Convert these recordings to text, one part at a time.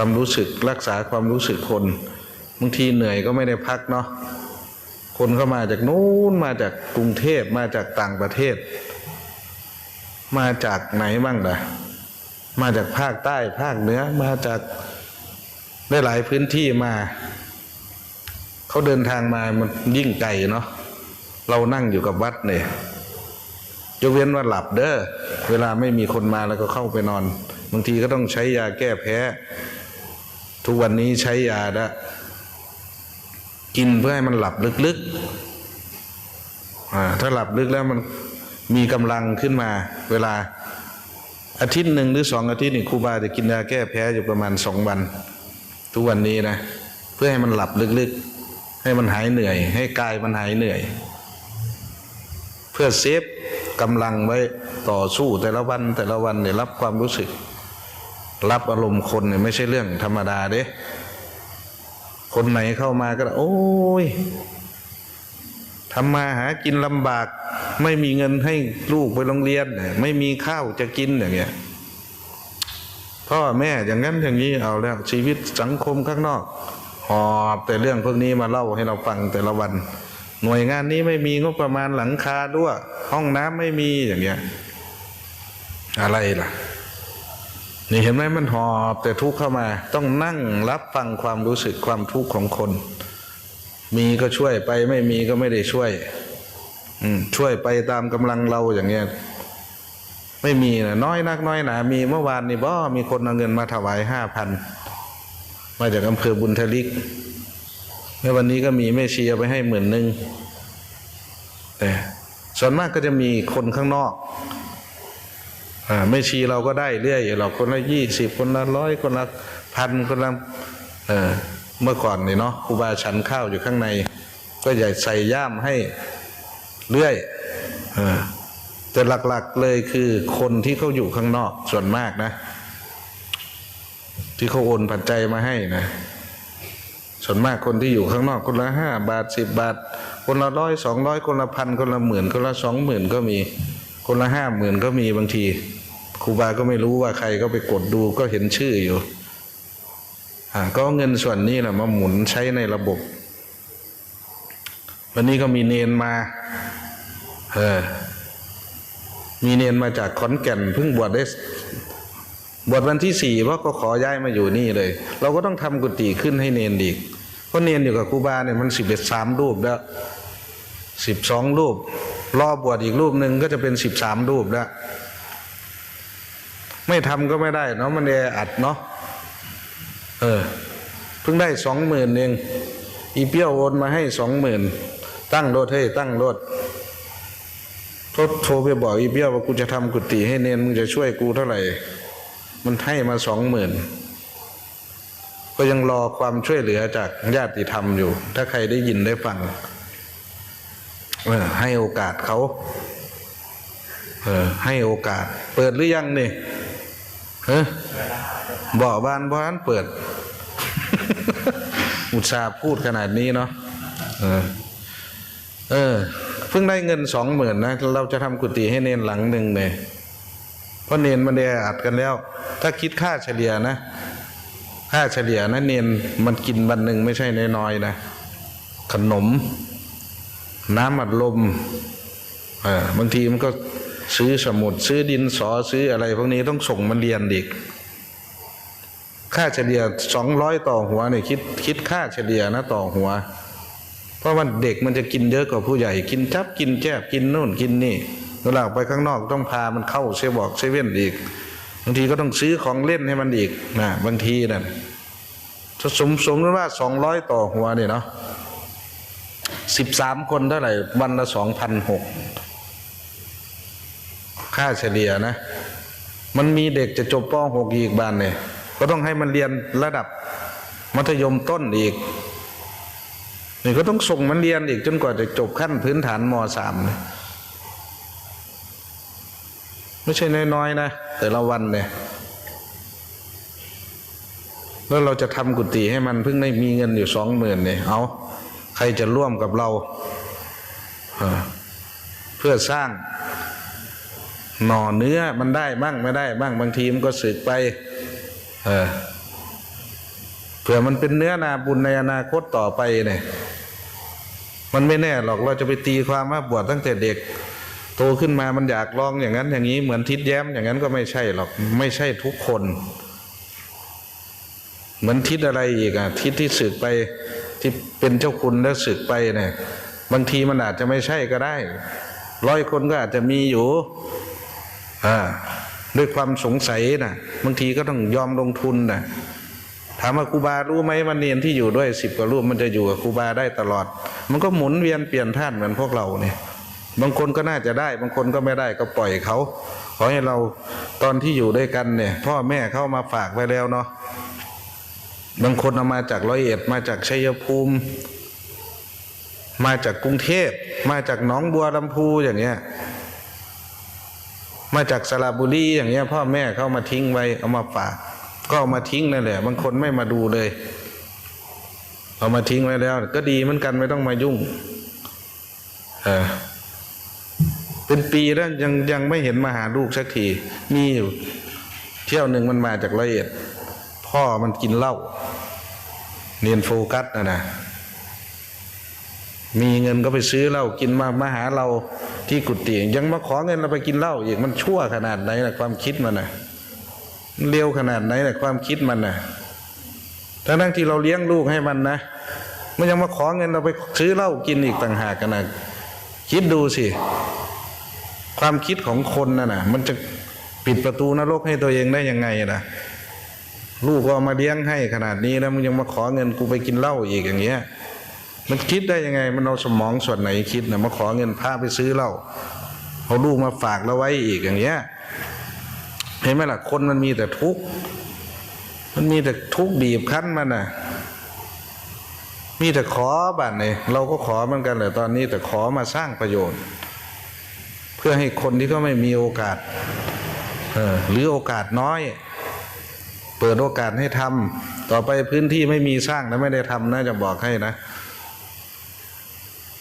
ความรู้สึกรักษาความรู้สึกคนบางทีเหนื่อยก็ไม่ได้พักเนาะคนเข้ามาจากนู้นมาจากกรุงเทพมาจากต่างประเทศ มาจากไหนบ้างล่ะมาจากภาคใต้ภาคเหนือมาจากได้หลายพื้นที่มาเขาเดินทางมามันยิ่งไกลเนาะเรานั่งอยู่กับวัดเนี่ยยกเว้นว่าหลับเด้อเวลาไม่มีคนมาแล้วก็เข้าไปนอน บางทีก็ต้องใช้ยาแก้แพ้ ทุกวันนี้ใช้ยาละกินเพื่อให้มันหลับลึกๆถ้าหลับลึกแล้วมันมีกำลังขึ้นมา เวลาอาทิตย์หนึ่งหรือสองอาทิตย์นี่ครูบาจะกินยาแก้แพ้อยู่ประมาณสองวัน ทุกวันนี้นะ เพื่อให้มันหลับลึกๆ ให้มันหายเหนื่อย ให้กายมันหายเหนื่อย เพื่อเซฟกำลังไว้ต่อสู้แต่ละวันแต่ละวันเนี่ยรับความรู้สึก รับอารมณ์คนเนี่ยไม่ใช่เรื่องธรรมดาเด้ คนไหนเข้ามาก็ โอ้ยทำมาหากินลำบาก ไม่มีเงินให้ลูกไปโรงเรียนเนี่ยไม่มีข้าวจะกินอย่างเงี้ยพ่อแม่อย่างนั้นอย่างนี้เอาแล้ว ชีวิตสังคมข้างนอกหอบแต่เรื่องพวกนี้มาเล่าให้เราฟังแต่ละวัน หน่วยงานนี้ไม่มีงบประมาณหลังคาด้วยห้องน้ำไม่มีอย่างเงี้ยอะไรล่ะ นี่เห็นไหมมันหอบแต่ทุกข์เข้ามา ต้องนั่งรับฟังความรู้สึกความทุกข์ของคน มีก็ช่วยไปไม่มีก็ไม่ได้ช่วย อืช่วยไปตามกำลังเราอย่างเงี้ยไม่มีนะน้อยนักน้อยหนามีเมื่อวานนี่บ่มีคนเอาเงินมาถวายห้าพันมาจากอำเภอบุญทลิกเมื่อวันนี้ก็มีแม่ชีเอาไปให้หมื่นหนึ่งแต่ส่วนมากก็จะมีคนข้างนอก ไม่ชีเราก็ได้เรื่อยเราคนละยี่สิบคนละร้อยคนละพันคนละเออเมื่อก่อนนี่เนาะครูบาฉันข้าวอยู่ข้างใน ก็ใหญ่ใส่ย่ามให้เรื่อยอแต่หลักๆเลยคือคนที่เขาอยู่ข้างนอกส่วนมากนะ ที่เขาโอนปัจจัยมาให้นะ ส่วนมากคนที่อยู่ข้างนอกคนละห้าบาทสิบบาท คนละร้อยสองร้อยคนละพันคนละหมื่นคนละสองหมื่นก็มีคนละห้าหมื่นก็มีบางที ครูบาก็ไม่รู้ว่าใครก็ไปกดดูก็เห็นชื่ออยู่ก็เงินส่วนนี้แหละมาหมุนใช้ในระบบ วันนี้ก็มีเนนมาเออมีเนนมาจากขอนแก่นเพิ่งบวชได้บวชวันที่สี่เพราะก็ขอย้ายมาอยู่นี่เลย เราก็ต้องทำกุฏิขึ้นให้เนนอีกเพราะเนนอยู่กับครูบาเนี่ยมันสิบเอ็ดสามรูปแล้วสิบสองรูปรอบวชอีกรูปหนึ่งก็จะเป็นสิบสามรูปแล้ว ไม่ทำก็ไม่ได้เนาะมันแออัดเนาะเออเพิ่งได้สองหมื่นเองอีเปี้ยวโอนมาให้สองหมื่นตั้งรถให้ตั้งรถโทรโทรไปบอกอีเปี้ยวว่ากูจะทำกุฏิให้เนนมึงจะช่วยกูเท่าไหร่ มันให้มาสองหมื่นก็ยังรอความช่วยเหลือจากญาติธรรมอยู่ ถ้าใครได้ยินได้ฟังเออให้โอกาสเขา เออ ให้โอกาส เปิดหรือยังนี่ เฮ้บ่อบานบ้านเปิด อุตส่าห์พูดขนาดนี้เนาะเออ เออ เพิ่งได้เงินสองหมื่นนะ เราจะทำกุฏิให้เนนหลังหนึ่งเลยเพราะเนนมันแออัดกันแล้ว ถ้าคิดค่าเฉลี่ยนะ ค่าเฉลี่ยนะเนนมันกินวันหนึ่งไม่ใช่น้อยๆนะ ขนม น้ำอัดลม เออบางทีมันก็ ซื้อสมุดซื้อดินสอซื้ออะไร พวกนี้ต้องส่งมันเรียนอีกค่าเฉลี่ยสองร้อยต่อหัวเนี่ยคิดคิดค่าเฉลี่ยนะต่อหัว เพราะว่าเด็กมันจะกินเยอะกว่าผู้ใหญ่ กินจับกินแจบกินนู่นกินนี่เวลาไปข้างนอกต้องพามันเข้าเซบอกเซเว่นอีกบางทีก็ต้องซื้อของเล่นให้มันอีกนะบางทีนั่นถ้าสมสมว่าสองร้อยต่อหัวเนี่ยเนาะสิบสามคนเท่าไหร่วันละสองพันหก ค่าเฉลี่ยนะ มันมีเด็กจะจบป .6 อีกบ้านเนี่ยก็ต้องให้มันเรียนระดับมัธยมต้นอีกนี่ก็ต้องส่งมันเรียนอีกจนกว่าจะจบขั้นพื้นฐานมสามเนี่ยไม่ใช่น้อยๆนะแต่ละวันเนี่ยแล้วเราจะทำกุฏิให้มันเพิ่งได้มีเงินอยู่สองหมื่นเนี่ยเอาใครจะร่วมกับเรา เพื่อสร้าง หน่อเนื้อมันได้บ้างไม่ได้บ้างบางทีมันก็สึกไป เออผื่อมันเป็นเนื้อนาบุญในอนาคตต่อไปเนี่ยมันไม่แน่หรอกเราจะไปตีความว่าบวชตั้งแต่เด็ก โตขึ้นมามันอยากลองอย่างนั้น อย่างนี้เหมือนทิดแย้มอย่างนั้นก็ไม่ใช่หรอกไม่ใช่ทุกคน เหมือนทิศอะไรอีกอะทิศที่สึกไปที่เป็นเจ้าคุณแล้วสึกไปเนี่ยบางทีมันอาจจะไม่ใช่ก็ได้ ร้อยคนก็อาจจะมีอยู่ ด้วยความสงสัยนะบางทีก็ต้องยอมลงทุนนะถามว่าครูบารู้ไหมมันเนียนที่อยู่ด้วยสิบกว่ารูปมันจะอยู่กับครูบาได้ตลอด มันก็หมุนเวียนเปลี่ยนท่านเหมือนพวกเราเนี่ย บางคนก็น่าจะได้ บางคนก็ไม่ได้ก็ปล่อยเขาขอให้เราตอนที่อยู่ด้วยกันเนี่ย พ่อแม่เข้ามาฝากไว้แล้วเนาะบางคนเอามาจากร้อยเอ็ดมาจากชัยภูมิ มาจากกรุงเทพมาจากหนองบัวลำพูอย่างเงี้ย มาจากสระบุรีอย่างเงี้ยพ่อแม่เขามาทิ้งไว้เอามาฝากก็เอามาทิ้งนั่นแหละบางคนไม่มาดูเลย เอามาทิ้งไว้แล้ว ก็ดีเหมือนกันไม่ต้องมายุ่ง เออเป็นปีแล้วยังยังไม่เห็นมาหาลูกสักทีมีอยู่เที่ยวหนึ่งมันมาจากร้อยเอ็ดพ่อมันกินเหล้าเรียนโฟกัสนะนะ มีเงินก็ไปซื้อเหล้ากินมามาหาเราที่กุฏิยังมาขอเงินเราไปกินเหล้าอีกมันชั่วขนาดไหนนะความคิดมันนะเร็วขนาดไหนนะความคิดมันนะทั้งทั้งที่เราเลี้ยงลูกให้มันนะมันยังมาขอเงินเราไปซื้อเหล้ากินอีกต่างหากกันนะคิดดูสิ ความคิดของคนน่ะนะมันจะปิดประตูนรกให้ตัวเองได้ยังไงนะลูกก็มาเลี้ยงให้ขนาดนี้แล้วมึงยังมาขอเงินกูไปกินเหล้าอีกอย่างเงี้ย มันคิดได้ยังไง มันเอาสมองส่วนไหนคิดนะมาขอเงินพาไปซื้อเหล้าเอาลูกมาฝากเราไว้อีกอย่างเงี้ยเห็นไหมล่ะคนมันมีแต่ทุกข์มันมีแต่ทุกข์บีบคั้นมันน่ะ มีแต่ขอบัตรเนี่ยเราก็ขอเหมือนกันแต่ตอนนี้แต่ขอมาสร้างประโยชน์ เพื่อให้คนที่เขาไม่มีโอกาสเออหรือโอกาสน้อย เปิดโอกาสให้ทำต่อไปพื้นที่ไม่มีสร้างแล้วไม่ได้ทำนะจะบอกให้นะ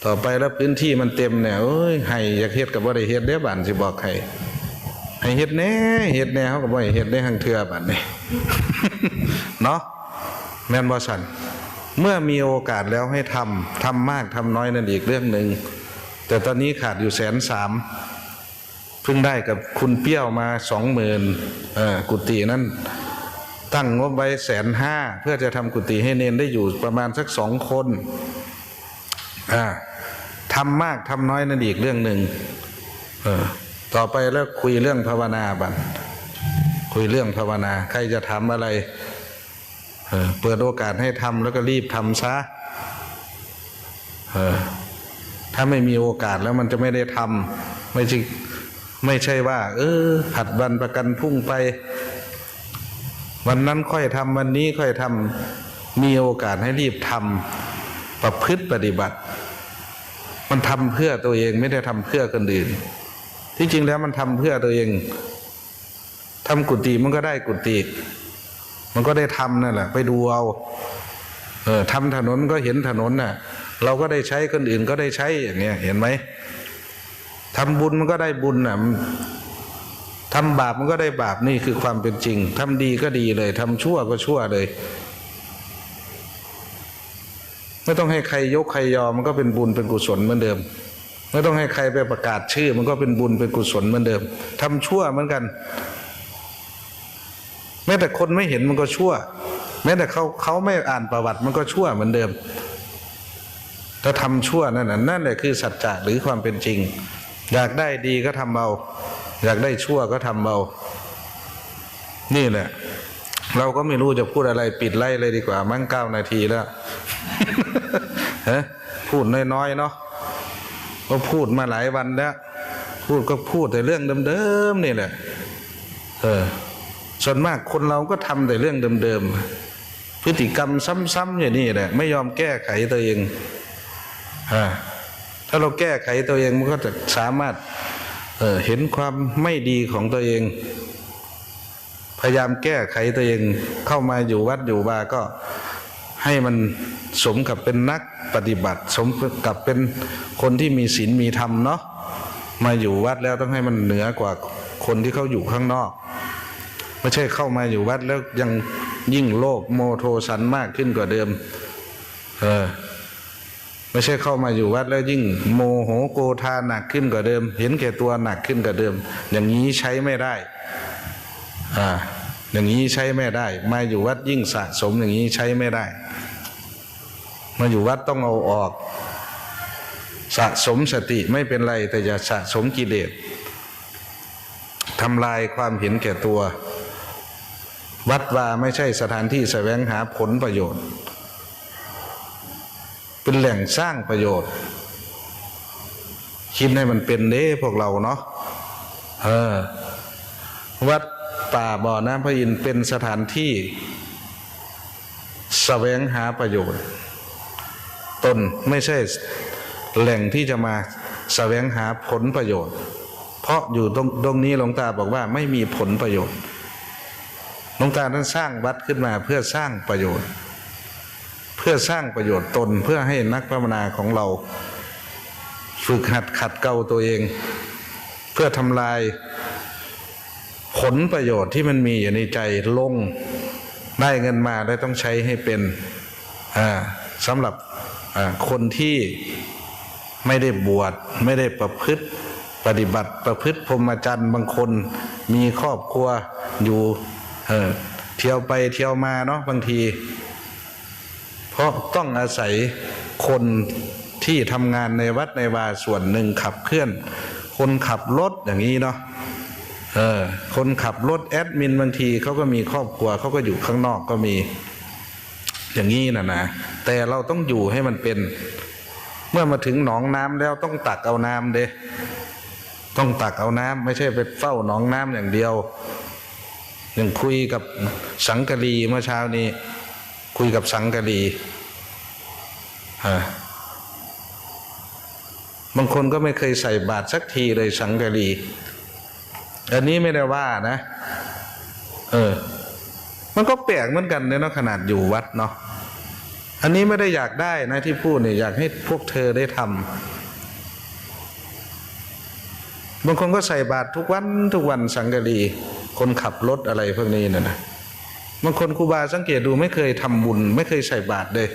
ต่อไปแล้วพื้นที่มันเต็มเนี่ยเอ้ยให้อยากเฮ็ดกับบ่ได้เฮ็ดเด้บ้านสิบอกให้ให้เฮ็ดแน่เฮ็ดแน่เขาก็บ่ให้เฮ็ดได้หังเทือบัดนี้เนาะแม่นบ่สั่นเมื่อมีโอกาสแล้วให้ทำทำมากทำน้อยนั่นอีกเรื่องหนึ่งแต่ตอนนี้ขาดอยู่แสนสามเพิ่งได้กับคุณเปี้ยวมาสองหมื่นกุฏินั้นตั้งงบไว้แสนห้าเพื่อจะทำกุฏิให้เนนได้อยู่ประมาณสักสองคน ทำมากทำน้อยนั่นอีกเรื่องหนึ่งต่อไปแล้วคุยเรื่องภาวนาบันคุยเรื่องภาวนา ใครจะทำอะไรเเปิดโอกาสให้ทำแล้วก็รีบทำซะถ้าไม่มีโอกาสแล้วมันจะไม่ได้ทำไม่ใช่ไม่ใช่ว่า เออ ผัดวันประกันพุ่งไป วันนั้นค่อยทำวันนี้ค่อยทำมีโอกาสให้รีบทำประพฤติปฏิบัติ มันทำเพื่อตัวเองไม่ได้ทำเพื่อคนอื่น ที่จริงแล้วมันทำเพื่อตัวเองทำกุฏิมันก็ได้กุฏิมันก็ได้ทำนั่นแหละ ไปดูเอาเออทำถนนก็เห็นถนนน่ะ เราก็ได้ใช้คนอื่นก็ได้ใช้อย่างเงี้ย เห็นไหมทำบุญมันก็ได้บุญน่ะทำบาปมันก็ได้บาปนี่คือความเป็นจริงทำดีก็ดีเลยทำชั่วก็ชั่วเลย ไม่ต้องให้ใครยกใครยอมมันก็เป็นบุญเป็นกุศลเหมือนเดิม ไม่ต้องให้ใครไปประกาศชื่อ มันก็เป็นบุญเป็นกุศลเหมือนเดิมทำชั่วเหมือนกัน แม้แต่คนไม่เห็นมันก็ชั่ว แม้แต่เขาเขาไม่อ่านประวัติมันก็ชั่วเหมือนเดิม ถ้าทำชั่วนั่นน่ะนั่นแหละคือสัจจะหรือความเป็นจริง อยากได้ดีก็ทำเอาอยากได้ชั่วก็ทำเอานี่แหละเราก็ไม่รู้จะพูดอะไรปิดไล่เลยดีกว่า มั้งเก้านาทีแล้ว ฮะพูดน้อยๆเนาะก็พูดมาหลายวันแล้ว พูดก็พูดแต่เรื่องเดิมๆนี่แหละเออส่วนมากคนเราก็ทำแต่เรื่องเดิมๆพฤติกรรมซ้ำๆอย่างนี้แหละไม่ยอมแก้ไขตัวเองอ่าถ้าเราแก้ไขตัวเองมันก็จะสามารถเออเห็นความไม่ดีของตัวเอง พยายามแก้ไขตัวเองเข้ามาอยู่วัดอยู่บาก็ ให้มันสมกับเป็นนักปฏิบัติ สมกับเป็นคนที่มีศีลมีธรรมเนาะมาอยู่วัดแล้วต้องให้มันเหนือกว่าคนที่เขาอยู่ข้างนอก ไม่ใช่เข้ามาอยู่วัดแล้วยังยิ่งโลภโมโทสันมากขึ้นกว่าเดิม เออไม่ใช่เข้ามาอยู่วัดแล้วยิ่งโมโหโกธาหนักขึ้นกว่าเดิม เห็นแก่ตัวหนักขึ้นกว่าเดิม อย่างนี้ใช้ไม่ได้ อ่า อย่างนี้ใช้ไม่ได้ มาอยู่วัดยิ่งสะสมอย่างนี้ใช้ไม่ได้ มาอยู่วัดต้องเอาออก สะสมสติไม่เป็นไร แต่อย่าสะสมกิเลสทำลายความเห็นแก่ตัว วัดวาไม่ใช่สถานที่แสวงหาผลประโยชน์ เป็นแหล่งสร้างประโยชน์ คิดให้มันเป็นเด้พวกเราเนาะเออวัด ป่าบ่อน้ำพระอินทร์เป็นสถานที่แสวงหาประโยชน์ ตนไม่ใช่แหล่งที่จะมาแสวงหาผลประโยชน์ เพราะอยู่ตรงตรงนี้หลวงตาบอกว่าไม่มีผลประโยชน์หลวงตาท่านสร้างวัดขึ้นมาเพื่อสร้างประโยชน์ เพื่อสร้างประโยชน์ตนเพื่อให้นักภาวนาของเรา ฝึกหัดขัดเกลาตัวเอง เพื่อทำลาย ผลประโยชน์ที่มันมีอยู่ในใจลงได้เงินมาแล้ต้องใช้ให้เป็นสำหรับคนที่ไม่ได้บวชไม่ได้ประพฤติปฏิบัติประพฤติพรหมจรรย์บางคนมีครอบครัวอยู่เออเที่ยวไปเที่ยวมาเนาะบางที เพราะต้องอาศัยคนที่ทำงานในวัดในวาส่วนหนึ่งขับเคลื่อน คนขับรถอย่างนี้เนาะ เออ คนขับรถแอดมินบางทีเขาก็มีครอบครัวเขาก็อยู่ข้างนอกก็มี อย่างนี้นะนะแต่เราต้องอยู่ให้มันเป็น เมื่อมาถึงหนองน้ำแล้วต้องตักเอาน้ำเด้ต้องตักเอาน้ำไม่ใช่ไปเฝ้าหนองน้ำอย่างเดียวอย่างคุยกับสังกะรีเมื่อเช้านี้ คุยกับสังกะรีฮะบางคนก็ไม่เคยใส่บาตรสักทีเลยสังกะรี อันนี้ไม่ได้ว่านะ เออ มันก็แปลกเหมือนกันเนี่ยเนาะขนาดอยู่วัดเนาะอันนี้ไม่ได้อยากได้นะที่พูดเนี่ยอยากให้พวกเธอได้ทำบางคนก็ใส่บาตรทุกวันทุกวันสังกะรีคนขับรถอะไรพวกนี้นะนะบางคนครูบาสังเกตดูไม่เคยทำบุญ ไม่เคยใส่บาตรเลย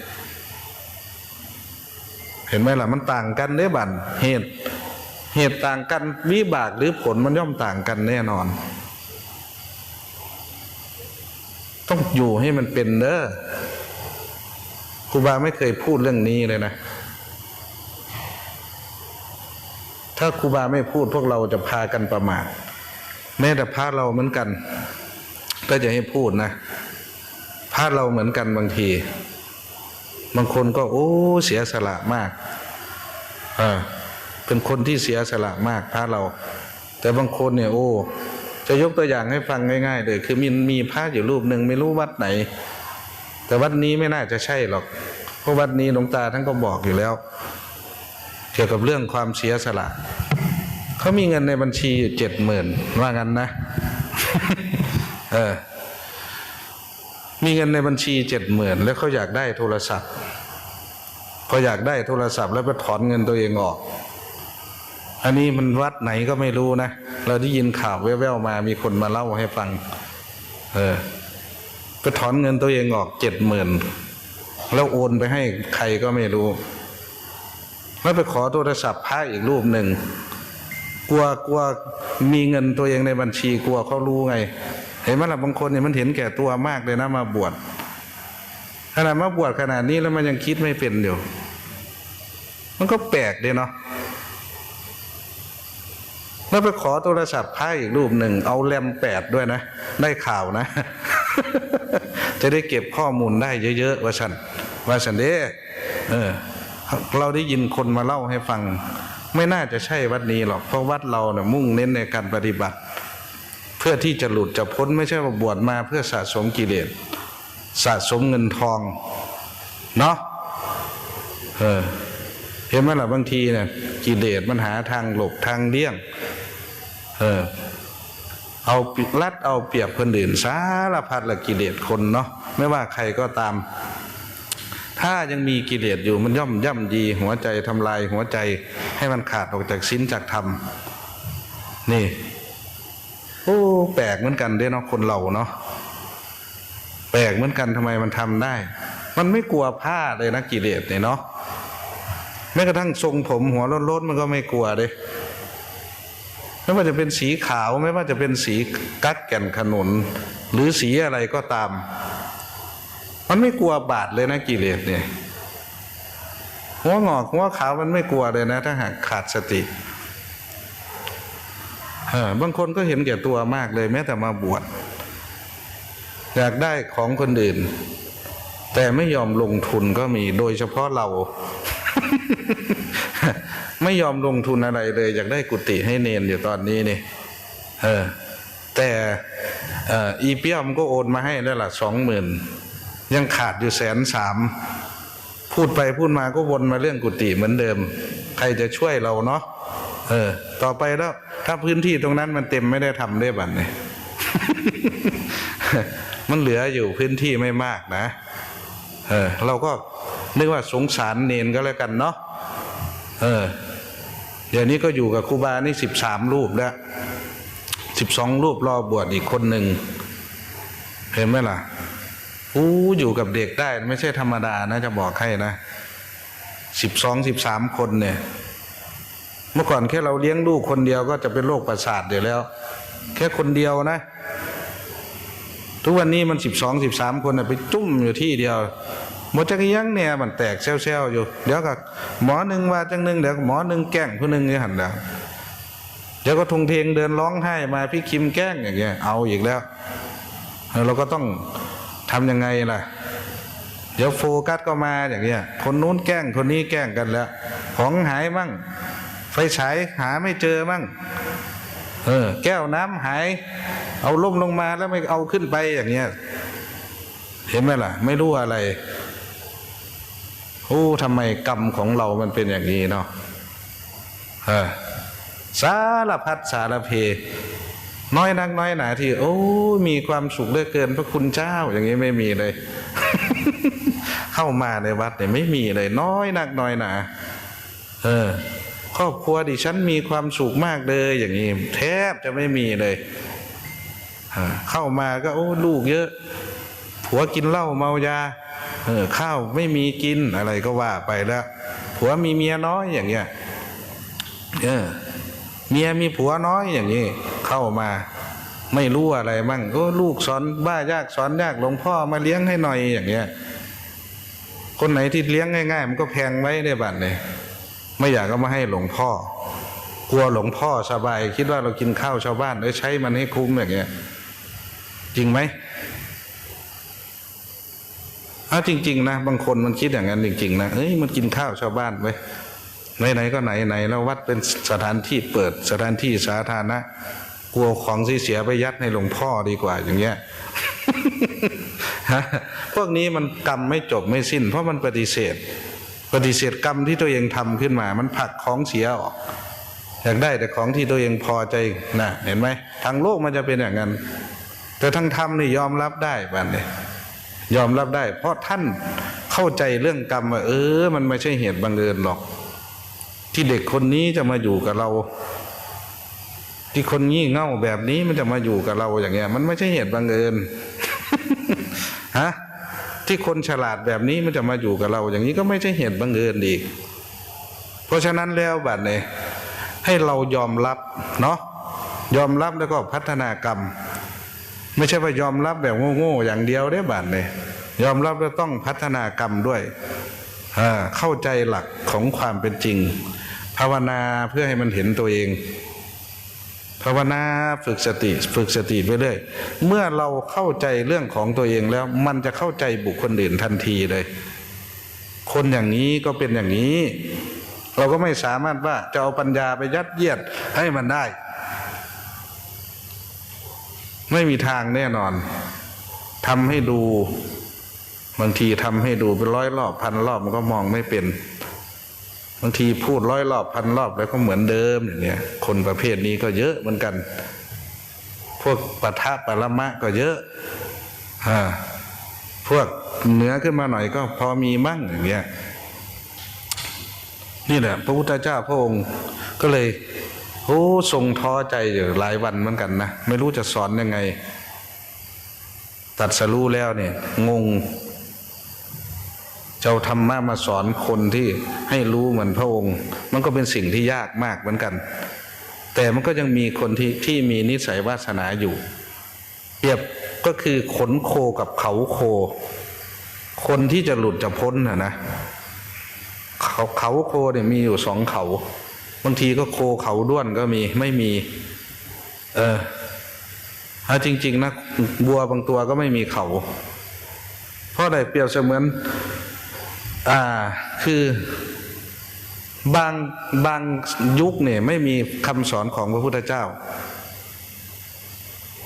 เห็นไหมล่ะมันต่างกันเด้บันเหตุ เหตุต่างกันวิบากหรือผลมันย่อมต่างกันแน่นอน ต้องอยู่ให้มันเป็นเด้อครูบาไม่เคยพูดเรื่องนี้เลยนะ ถ้าครูบาไม่พูดพวกเราจะพากันประมาทแม้แต่พระเราเหมือนกัน ก็จะให้พูดนะพระเราเหมือนกันบางที บางคนก็โอ้เสียสละมากอ่า เป็นคนที่เสียสละมากพระเรา แต่บางคนเนี่ยโอ้ จะยกตัวอย่างให้ฟังง่าย ๆ เลย คือมีมีพระอยู่รูปหนึ่งไม่รู้วัดไหน แต่วัดนี้ไม่น่าจะใช่หรอก เพราะวัดนี้หลวงตาท่านก็บอกอยู่แล้ว เกี่ยวกับเรื่องความเสียสละเขามีเงินในบัญชีอยู่เจ็ดหมื่นว่างั้นนะ เออ มีเงินในบัญชีเจ็ดหมื่นแล้วเขาอยากได้โทรศัพท์เขาอยากได้โทรศัพท์แล้วไปถอนเงินตัวเองออก อันนี้มันวัดไหนก็ไม่รู้นะ เราได้ยินข่าวแว่วๆมา มีคนมาเล่าให้ฟัง เออไปถอนเงินตัวเองออกเจ็ดหมื่นแล้วโอนไปให้ใครก็ไม่รู้ แล้วไปขอโทรศัพท์พระอีกรูปหนึ่ง กลัวกลัวมีเงินตัวเองในบัญชีกลัวเขารู้ไง เห็นไหมล่ะบางคนเนี่ยมันเห็นแก่ตัวมากเลยนะมาบวชขนาดมาบวชขนาดนี้แล้วมันยังคิดไม่เป็นอยู่ มันก็แปลกเลยเนาะ แล้วไปขอโทรศัพท์พระอีกรูปหนึ่ง เอาแรมแปดด้วยนะ ได้ข่าวนะ จะได้เก็บข้อมูลได้เยอะๆว่าฉันว่าฉันเด้เออเราได้ยินคนมาเล่าให้ฟัง ไม่น่าจะใช่วัดนี้หรอก เพราะวัดเราเนี่ยมุ่งเน้นในการปฏิบัติ เพื่อที่จะหลุดจะพ้นไม่ใช่ว่าบวชมาเพื่อสะสมกิเลสสะสมเงินทอง เนาะเออเห็นไหมล่ะบางทีเนี่ยกิเลสมันหาทางหลบทางเลี่ยง เออ เอาลัดเอาเปรียบคนอื่นสารพัดละกิเลสคนเนาะไม่ว่าใครก็ตาม ถ้ายังมีกิเลสอยู่มันย่อมย่ำยีหัวใจทำลายหัวใจให้มันขาดออกจากศีลจากธรรมนี่โอ้แปลกเหมือนกันเด้เนาะคนเราเนาะแปลกเหมือนกันทำไมมันทำได้ มันไม่กลัวผ้าเลยนะกิเลสเนี่ยเนาะแม้กระทั่งทรงผมหัวโล้นๆมันก็ไม่กลัวเลย ไม่ว่าจะเป็นสีขาวไม่ว่าจะเป็นสีกัดแก่นขนุน หรือสีอะไรก็ตาม มันไม่กลัวบาดเลยนะกิเลสเนี่ยหัวงอกหัวขาวมันไม่กลัวเลยนะ ถ้าหากขาดสติเออบางคนก็เห็นแก่ตัวมากเลย แม้แต่มาบวชอยากได้ของคนอื่น แต่ไม่ยอมลงทุนก็มีโดยเฉพาะเรา ไม่ยอมลงทุนอะไรเลยอยากได้กุฏิให้เนนอยู่ตอนนี้นี่ เออ แต่อีเปียมก็โอนมาให้แล้วล่ะสองหมื่นยังขาดอยู่แสนสามพูดไปพูดมาก็วนมาเรื่องกุฏิเหมือนเดิม ใครจะช่วยเราเนาะเออ ต่อไปแล้ว ถ้าพื้นที่ตรงนั้นมันเต็มไม่ได้ทำได้บัดเนี่ยมันเหลืออยู่พื้นที่ไม่มากนะ เออ เราก็นึกว่าสงสารเนนก็แล้วกันเนาะเออ เดี๋ยวนี้ก็อยู่กับครูบานี่สิบสามรูปแล้วสิบสองรูปรอบวชอีกคนหนึ่งเห็นไหมล่ะอู้อยู่กับเด็กได้ไม่ใช่ธรรมดานะจะบอกให้นะสิบสองสิบสามคนเนี่ย เมื่อก่อนแค่เราเลี้ยงลูกคนเดียวก็จะเป็นโรคประสาทเดี๋ยวแล้ว แค่คนเดียวนะ ทุกวันนี้มันสิบสองสิบสามคนน่ะไปจุ่มอยู่ที่เดียว หมดจักยังเนี่ยมันแตกเซลๆอยู่ เดี๋ยวก็หมอหนึ่งว่าจังหนึ่งเดี๋ยวก็หมอหนึ่งแกล้งผู้หนึ่งนี่หันเดียวเดี๋ยวก็ทงเทงเดินร้องไห้มาพี่คิมแกล้งอย่างเงี้ยเอาอีกแล้วเราก็ต้องทำยังไงล่ะ เดี๋ยวโฟกัสก็มาอย่างเงี้ยคนนู้นแกล้งคนนี้แกล้งกันแล้ว ของหายมั่ง ไฟฉายหาไม่เจอมั่งเออแก้วน้ำหาย เอาล่มลงมาแล้วไม่เอาขึ้นไปอย่างเงี้ย เห็นไหมล่ะ ไม่รู้อะไร โอ้ทำไมกรรมของเรามันเป็นอย่างนี้เนาะเออสารพัดสารเพ น้อยนักน้อยหนาที่ โอ้มีความสุขเหลือเกินพระคุณเจ้า อย่างนี้ไม่มีเลย เข้ามาในวัดเนี่ยไม่มีเลย น้อยนักน้อยหนาเออ ครอบครัวดิฉันมีความสุขมากเลย อย่างนี้แทบจะไม่มีเลยเข้ามาก็โอ้ลูกเยอะผัวกินเหล้าเมายา เออข้าวไม่มีกินอะไรก็ว่าไปแล้วผัวมีเมียน้อยอย่างเงี้ยเออเมียมีผัวน้อยอย่างนี้ เข้ามา ไม่รู้อะไรมั่งโอ้ลูกสอนบ้ายากสอนยากหลวงพ่อมาเลี้ยงให้หน่อยอย่างเงี้ยคนไหนที่เลี้ยงง่ายๆมันก็แพงไว้ในบัตรเลยไม่อยากก็มาให้หลวงพ่อกลัวหลวงพ่อสบาย คิดว่าเรากินข้าวชาวบ้านเอ้ยใช้มันให้คุ้มอย่างเงี้ย จริงไหม อ้าจริง ๆ นะ บางคนมันคิดอย่างนั้นจริง ๆ นะเอ้ยมันกินข้าวชาวบ้านไว้ไหนๆก็ไหนๆแล้ววัดเป็นสถานที่เปิดสถานที่สาธารณะกลัวของเสียไปยัดให้หลวงพ่อดีกว่าอย่างเงี้ยฮะพวกนี้มันกรรมไม่จบไม่สิ้น เพราะมันปฏิเสธ ปฏิเสธกรรมที่ตัวเองทำขึ้นมา มันผลักของเสียออกอยากได้แต่ของที่ตัวเองพอใจนะเห็นไหมทางโลกมันจะเป็นอย่างนั้น แต่ทางธรรมนี่ยอมรับได้บ้านเนี่ย ยอมรับได้ เพราะท่านเข้าใจเรื่องกรรมว่าเออ มันไม่ใช่เหตุบังเอิญหรอก ที่เด็กคนนี้จะมาอยู่กับเรา ที่คนงี่เง่าแบบนี้มันจะมาอยู่กับเราอย่างเงี้ย มันไม่ใช่เหตุบังเอิญฮะที่คนฉลาดแบบนี้มันจะมาอยู่กับเรา อย่างนี้ก็ไม่ใช่เหตุบังเอิญอีก เพราะฉะนั้นแล้วบัดเนี่ยให้เรายอมรับเนาะยอมรับแล้วก็พัฒนากรรม ไม่ใช่ว่ายอมรับแบบโง่ๆอย่างเดียวได้บัดเนี่ยยอมรับแล้วต้องพัฒนากรรมด้วยเข้าใจหลักของความเป็นจริง ภาวนาเพื่อให้มันเห็นตัวเอง ภาวนาฝึกสติฝึกสติไปเรื่อยเมื่อเราเข้าใจเรื่องของตัวเองแล้ว มันจะเข้าใจบุคคลอื่นทันทีเลย คนอย่างนี้ก็เป็นอย่างนี้ เราก็ไม่สามารถว่าจะเอาปัญญาไปยัดเยียดให้มันได้ ไม่มีทางแน่นอนทำให้ดู บางทีทำให้ดูเป็นร้อยรอบพันรอบมันก็มองไม่เป็น บางทีพูดร้อยรอบพันรอบแล้วก็เหมือนเดิมอย่างเนี้ยคนประเภทนี้ก็เยอะเหมือนกัน พวกปะทะปรมะก็เยอะอ่าพวกเหนือขึ้นมาหน่อยก็พอมีมั่งอย่างเงี้ยนี่แหละพระพุทธเจ้าพระองค์ก็เลย โอ้ทรงท้อใจอยู่หลายวันเหมือนกันนะ ไม่รู้จะสอนยังไงตตัดสรู้แล้วเนี่ยงง เจ้าธรรมะมาสอนคนที่ให้รู้เหมือนพระองค์ มันก็เป็นสิ่งที่ยากมากเหมือนกัน แต่มันก็ยังมีคนที่ที่มีนิสัยวาสนาอยู่ เปรียบก็คือขนโคกับเขาโค คนที่จะหลุดจะพ้นนะนะเขาเขาโคเนี่ยมีอยู่สองเขา บางทีก็โคเขาด้วนก็มีไม่มี เออถ้าจริง ๆนะบัวบางตัวก็ไม่มีเขาเพราะอะไรเปรียบเสมือน อ่า คือบางบางยุคเนี่ยไม่มีคำสอนของพระพุทธเจ้า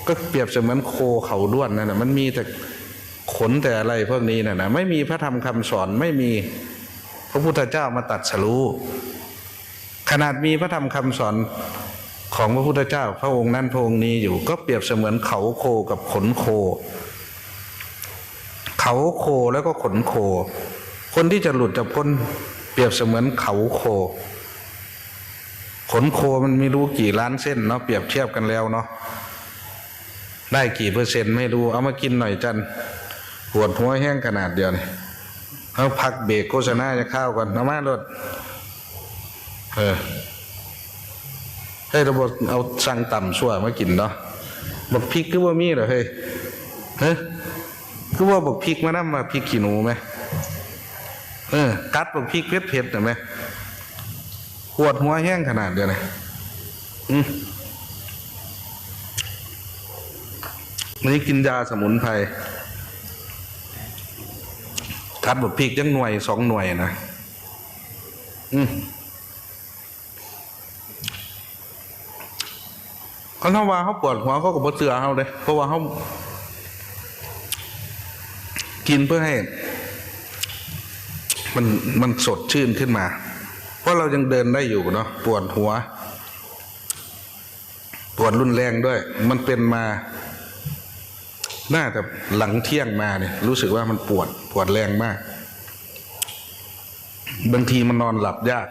ก็เปรียบเสมือนโคเขาด้วนนั่นนะมันมีแต่ขนแต่อะไรพวกนี้นะนะไม่มีพระธรรมคำสอนไม่มีพระพุทธเจ้ามาตัดสรู้ ขนาดมีพระธรรมคำสอนของพระพุทธเจ้า พระองค์นั้นพระองค์นี้อยู่ก็เปรียบเสมือนเขาโคกับขนโค เขาโคแล้วก็ขนโค คนที่จะหลุดจะพ้นเปรียบเสมือนเขาโค ขนโคมันไม่รู้กี่ล้านเส้นเนาะเปรียบเทียบกันแล้วเนาะได้กี่เปอร์เซ็นต์ไม่รู้เอามากินหน่อยจันปวดหัวแห้งขนาดเดียวนี่เอาพักเบรกโฆษณาจะเข้าวก่อนเอามารถ เออให้ระบบเอาสั่งต่ำชั่วมากินเนาะบอกพริกก็ว่ามีเหรอเฮ้ยเฮ้ยก็ว่าบอกพริกมานั่มาพริกขี้หนูไหมเออกัดบอกพริกเผ็ดเผ็ดๆหน่อยไหมปวดหัวแห้งขนาดเดียวนี่อืมวันนี้กินยาสมุนไพรกัดบอกพริกยังหน่วยสองหน่วยนะอืม เขาถ้าว่าเขาปวดหัวเขาก็บ่เตือเขาเลย เพราะว่าเขากินเพื่อให้ มันมันสดชื่นขึ้นมา เพราะเรายังเดินได้อยู่เนาะปวดหัว ปวดรุนแรงด้วย มันเป็นมาน่าจะหลังเที่ยงมาเนี่ย รู้สึกว่ามันปวดปวดแรงมาก บางทีมันนอนหลับยาก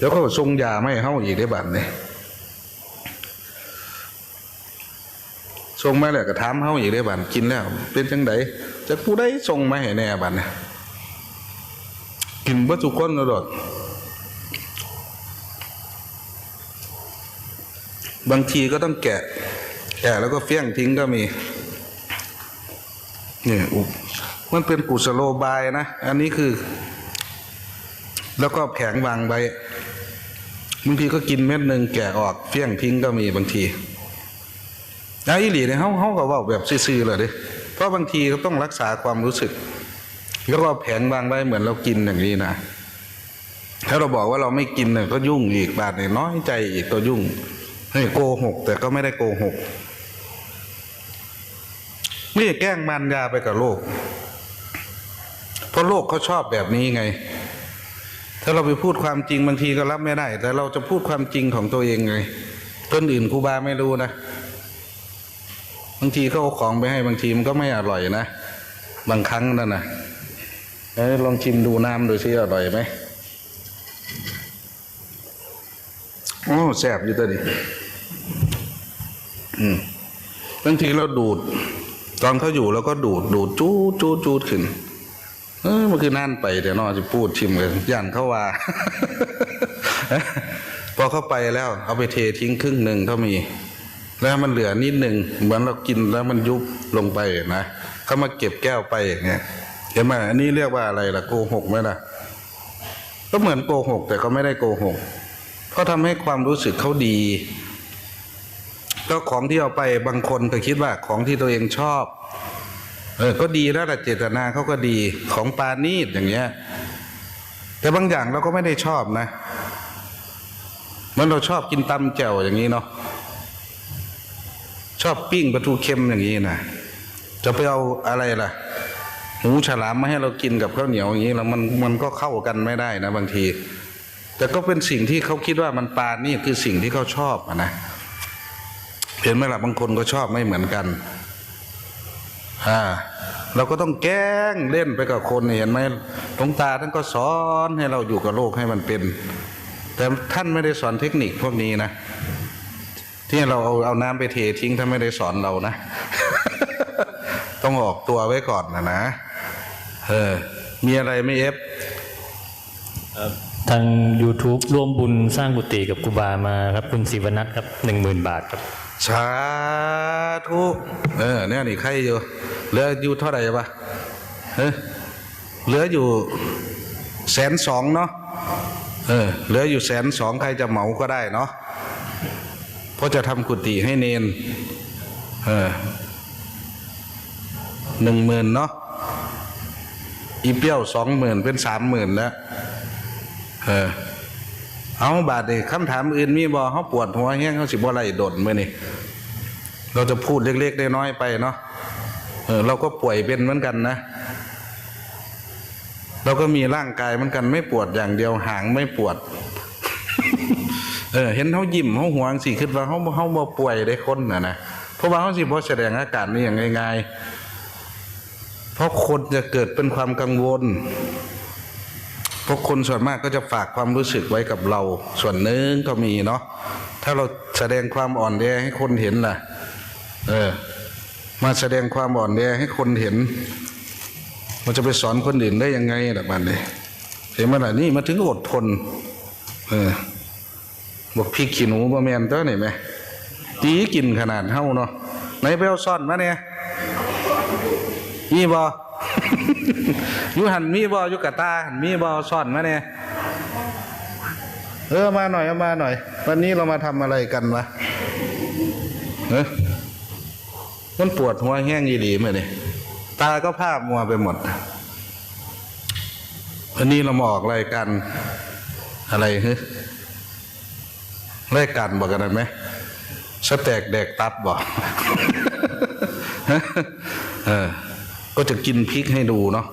แล้วก็ทรงยาไม่เข้าอีกได้บัดเนี่ยทรงมาแล้วก็ถามเข้าอีกได้บัดกินแล้ว เป็นจังไดจะผู้ได้ทรงมาให้แน่บัดเนี่ยกินวัตถุก้นแล้วดบางทีก็ต้องแกะ แกะแล้วก็เฟี้ยงทิ้งก็มีเนี่ยอุมันเป็นกุศโลบายนะ อันนี้คือ แล้วก็แข็งวางไว้ บางทีก็กินเม็ดหนึ่งแกะออกเฟี้ยงทิ้งก็มีบางทีไอ้หลีเนี่ยเขาเขาก็ว่าแบบซื่อๆเลยดิเพราะบางทีก็ต้องรักษาความรู้สึก แล้วก็แผงวางไว้เหมือนเรากินอย่างนี้นะถ้าเราบอกว่าเราไม่กินเนี่ยก็ยุ่งอีกบาทเนี่ยน้อยใจอีกก็ยุ่งให้ยโกหก แต่ก็ไม่ได้โกหกนี่แกล้งมันยาไปกับโลก เพราะโลกเขาชอบแบบนี้ไง ถ้าเราไปพูดความจริงบางทีก็รับไม่ได้ แต่เราจะพูดความจริงของตัวเองไงคนอื่นครูบาไม่รู้นะบางทีเขาเอาของไปให้บางทีมันก็ไม่อร่อยนะบางครั้งนั่นนะเอ้ลองชิมดูน้ำดูสิอร่อยไหมโอ้แซ่บอยู่ตัวนี้อืมบางทีเราดูด ตอนเขาอยู่เราก็ดูดดูดจูดจูดจูดขึ้น เออมันคือนั่นไปเดี๋ยวนอจะพูดชิมกันย่านเขาว่า พอเข้าไปแล้ว เอาไปเททิ้งครึ่งหนึ่งถ้ามี แล้วมันเหลือนิดหนึ่งเหมือนเรากินแล้วมันยุบลงไปนะเขามาเก็บแก้วไปอย่างเงี้ยเห็นไหมอันนี้เรียกว่าอะไรล่ะโกหกไหมล่ะ ก็เหมือนโกหก แต่ก็ไม่ได้โกหกเขาะทำให้ความรู้สึกเขาดีก็ของที่เอาไปบางคนก็คิดว่าของที่ตัวเองชอบ เออก็ดีแล้วแต่เจตนาเขาก็ดีของปานีดอย่างเงี้ย แต่บางอย่างเราก็ไม่ได้ชอบนะมันเราชอบกินตำแจ่วอย่างนี้เนาะชอบปิ้งปลาทูเค็มอย่างนี้นะจะไปเอาอะไรล่ะหมูฉลามมาให้เรากินกับข้าวเหนียวอย่างนี้แล้วมันมันก็เข้ากันไม่ได้นะ บางที แต่ก็เป็นสิ่งที่เขาคิดว่ามันปานี่คือสิ่งที่เขาชอบนะเห็นไหมล่ะบางคนก็ชอบไม่เหมือนกัน อ่าเราก็ต้องแกล้งเล่นไปกับคนเห็นไหมหลวงตาท่านก็สอนให้เราอยู่กับโลกให้มันเป็น แต่ท่านไม่ได้สอนเทคนิคพวกนี้นะ ที่เราเอาเอาน้ำไปเททิ้งถ้านไม่ได้สอนเรานะ ต้องออกตัวไว้ก่อนนะนะ เออ มีอะไรไม่เอฟ ทาง YouTube ร่วมบุญสร้างกุฏิกับครูบามาครับคุณศิวนัทครับหนึ่งหมื่นบาทครับสาธุเออเนี่ยนี่ใครอยู่เหลืออยู่เท่าไหร่ปะเฮ้เหลืออยู่แสนสองเนาะเออเหลืออยู่แสนสองใครจะเหมาก็ได้เนาะเพราะจะทำกุฏิให้เนนเออหนึ่งหมื่นเนาะอีเปี้ยวสองหมื่นเป็นสามหมื่นแล้ว เออเอาบาดนี่คำถามอื่นมีบ่เขาปวดหัวแห้งเขาสิบ่ไรดดมื่อนี่เราจะพูดเล็กๆน้อยๆไปเนาะเออเราก็ป่วยเป็นเหมือนกันนะ เราก็มีร่างกายเหมือนกันไม่ปวดอย่างเดียวหางไม่ปวด เออ เห็นเขายิ้มเขาหัวสิคิดว่าเขาเขาบ่ป่วยได้คนน่ะนะเพราะว่าเขาสิบ่แสดงอาการนี้อย่างง่ายๆเพราะคนจะเกิดเป็นความกังวล ราะคนส่วนมากก็จะฝากความรู้สึกไว้กับเรา ส่วนหนึ่งก็มีเนาะถ้าเราแสดงความอ่อนแอให้คนเห็นล่ะ เออ มาแสดงความอ่อนแอให้คนเห็น มันจะไปสอนคนอื่นได้ยังไงล่ะบัดนี้เห็นไหมล่ะนี่มาถึงอดทน เออบอกพี่ขี้หนูบ่แมนเต้อนี่ไหมตีกินขนาดเฮาเนาะไหนไปเอาซ่อนมาเนี่ยมีบ่อ ยู่หันมีบ่อยู่กะตาหันมีบ่ซ่อนมาเนี่ยเออมาหน่อยเอามาหน่อย วันนี้เรามาทำอะไรกันวะเออมันปวดหัวแห้งยีดีมาเนี่ยตาก็ภาพมัวไปหมดวันนี้เรามาออกรายการอะไรเฮะรายการบอกกันได้ไหมสแต็กแดกตับบอกเออ ก็จะกินพริกให้ดูเนาะ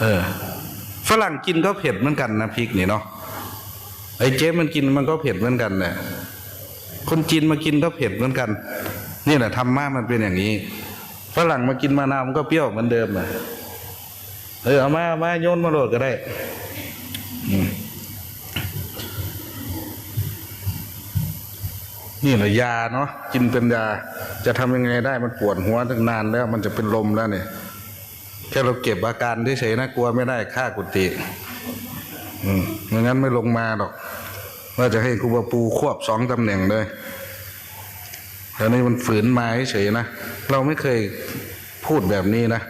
เออ ฝรั่งกินก็เผ็ดเหมือนกันนะพริกนี่เนาะไอ้เจ๊มันกินมันก็เผ็ดเหมือนกันเนี่ยคนจีนมากินก็เผ็ดเหมือนกัน นี่แหละธรรมะมันเป็นอย่างนี้ฝรั่งมากินมะนาวมันก็เปรี้ยวเหมือนเดิมอะเออเอามาเอามาโยนมาโหลดก็ได้อืม นี่แหละยาเนาะกินเป็นยา จะทำยังไงได้มันปวดหัวตั้งนานแล้ว มันจะเป็นลมแล้วเนี่ยแค่เราเก็บอาการเฉยๆนะกลัวไม่ได้ค่ากุฏิอืมไม่งั้นไม่ลงมาหรอกว่าจะให้ครูบาปูควบสองตำแหน่งเลยแต่นี่มันฝืนมาเฉยๆนะเราไม่เคยพูดแบบนี้นะ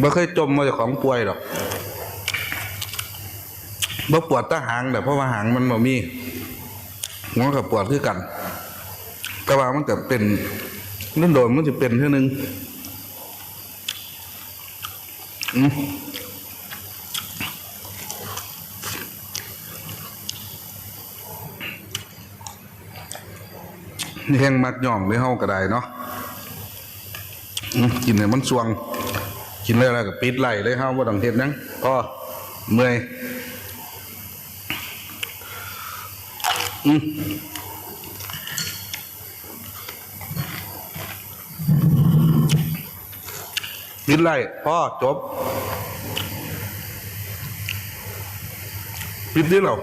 บ่เคยจมมาจากของป่วยหรอกบ่ปวดตาหางแต่เพราะว่าหางมันบ่มีหัวกับปวดคือกันก็ว่ามันก็เป็นนั่นโดนมันจะเป็นเท่านึงนี่แห้งมักย่องในห้องก็ไดเนาะกินให้มันสวง กินเลยแล้วก็ปิดไหลเลยเฮาบ่าต้องเฮ็ดหยังก็เมื่อยอืมปิดไหลพ่อจบปิดไดิเรา